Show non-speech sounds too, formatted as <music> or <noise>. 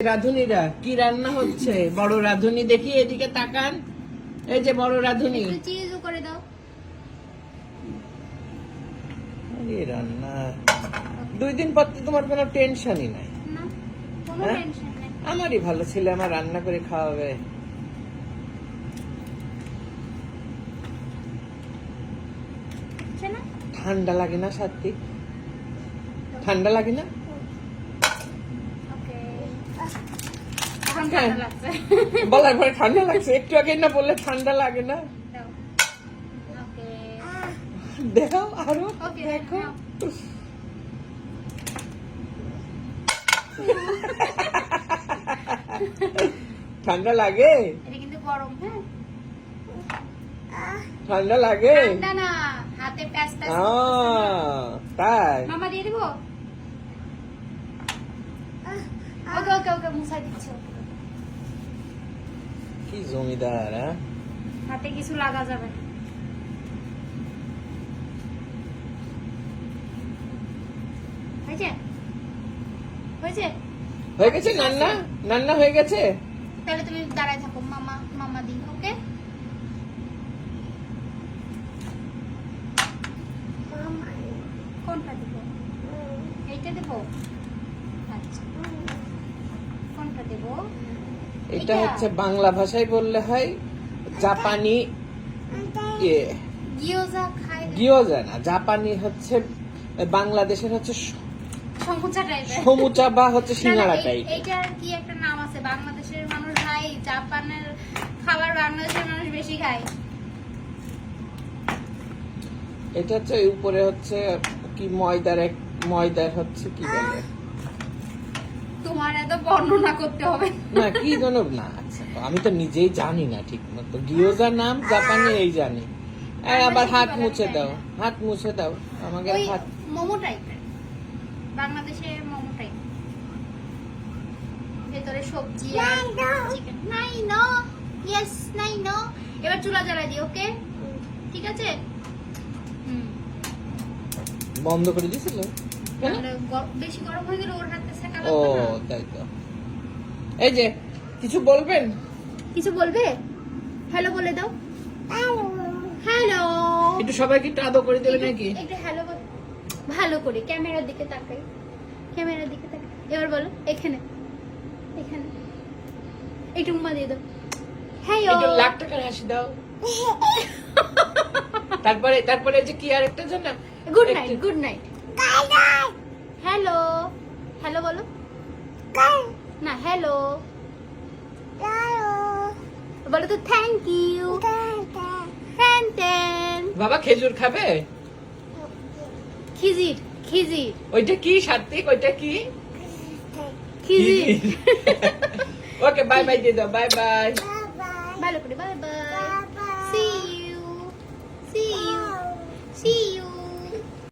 রাধুনিরা কি রান্না হচ্ছে? বড় রাধুনি দেখি এদিকে তাকান। এই যে বড় রাধুনি। একটু চিজও করে দাও। আরে রান্না। দুই দিন পর তো তোমার কোনো টেনশনই নাই। হ্যাঁ? আমারই ভালো ছেলে আমার রান্না করে খাওয়াবে। ঠান্ডা লাগে না সত্যি ঠান্ডা লাগে না ওকে এখন হ্যাঁ। ঠান্ডা লাগছে বলার পরে ঠান্ডা লাগছে। একটু আগে না বললে ঠান্ডা লাগে না? দেখাও আরও দেখো। ঠান্ডা লাগে? হ্যাঁ। ঠান্ডা লাগে? ঠান্ডা আহ, তাই। মামা দিয়ে দিব? ওকে ওকে মুছাই দিচ্ছি। কি জমিদার হ্যাঁ? হাতে কিছু লাগা যাবে না। হয়েছে? হয়েছে? হয়ে গেছে নান্না? নান্না হয়ে গেছে? তাহলে তুমি দাঁড়ায় থাকো মামা মামা দিন ওকে? কোনটা দেব? এইটা দেব? আচ্ছা। এটা হচ্ছে বাংলা ভাষায় বললে হয় জাপানি ইয়ে। গিয়োজা না। জাপানি হচ্ছে বাংলাদেশের হচ্ছে সমুচা বা হচ্ছে এই- টাইপ কি একটা নাম আছে বাংলাদেশের মানুষ খায় জাপানের খাবার বাংলাদেশের মানুষ বেশি খায়। এটা হচ্ছে উপরে হচ্ছে কি ময়দার এক ময়দার হচ্ছে কি বলে? তোমার এত বর্ণনা করতে হবে। না কি না আচ্ছা আমি তো নিজেই জানি না ঠিক মতো। গিয়োজার নাম জাপানি এই জানি। এই আবার হাত মুছে দাও হাত মুছে দাও আমাকে হাত মোমো টাইপের বাংলাদেশের মোমো টাইপ ভেতরে সবজি নাই নো ইয়েস নাই নো এবার চুলা জ্বালাই দিই ওকে ঠিক আছে? হুম। বন্ধ করে দিয়েছিল? বেশি গরম হয়ে গেলে ওর হাতে সেকা ও তাই তো। এই যে কিছু বলবেন? কিছু বলবে? হ্যালো বলে দাও। হ্যালো। একটু সবাইকে একটু আদর করে দেবে নাকি? একটু হ্যালো ভালো করে ক্যামেরার দিকে তাকাই। ক্যামেরার দিকে তাকাই। এবার বলো এখানে। এখানে। একটু উম্মা দিয়ে দাও। হ্যালো। একটু লাখ টাকার হাসি দাও। <laughs> তারপরে তারপরে যে কি আর একটা জানা good night good night hello hello বলো। না হ্যালো বলো তো থ্যাংক ইউ বাবা খেজুর খাবে? খিজির খিজির। ওইটা কি সাত্বিক? ওইটা কি? খিজির। ওকে বাই বাই দিয়ে দাও বাই বাই ভালো করে bye bye see you see you see you